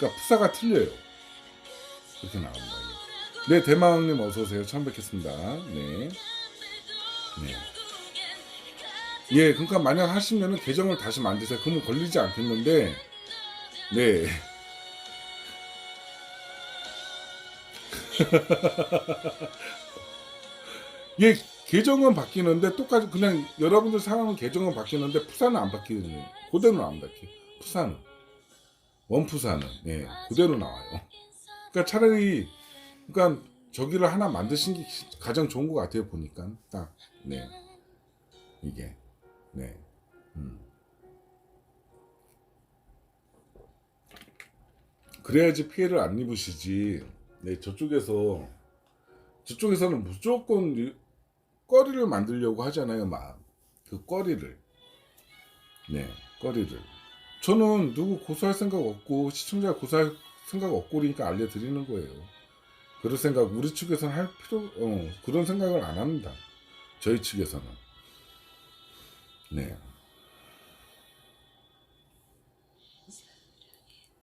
그러니까 푸사가 틀려요. 그렇게 나옵니다. 이게. 네, 대마왕님 어서 오세요. 처음 뵙겠습니다. 네. 네. 예, 그러니까 만약 하시면은 계정을 다시 만드세요. 그러면 걸리지 않겠는데, 네. 예, 계정은 바뀌는데 똑같이 그냥 여러분들 사용하는 계정은 바뀌는데 푸사는 안 바뀌거든요. 그대로 안 바뀌. 푸사는 원푸사는 예, 그대로 나와요. 그러니까 차라리 그러니까 저기를 하나 만드신 게 가장 좋은 것 같아요 보니까 딱 네. 이게 네. 음. 그래야지 피해를 안 입으시지. 네, 저쪽에서 저쪽에서는 무조건 이- 꺼리를 만들려고 하잖아요, 막. 그 꺼리를. 네, 꺼리를. 저는 누구 고소할 생각 없고 시청자 고소할 생각 없고 그러니까 알려드리는 거예요. 그럴 생각 우리 측에서는 할 필요 어, 그런 생각을 안 합니다. 저희 측에서는. 네.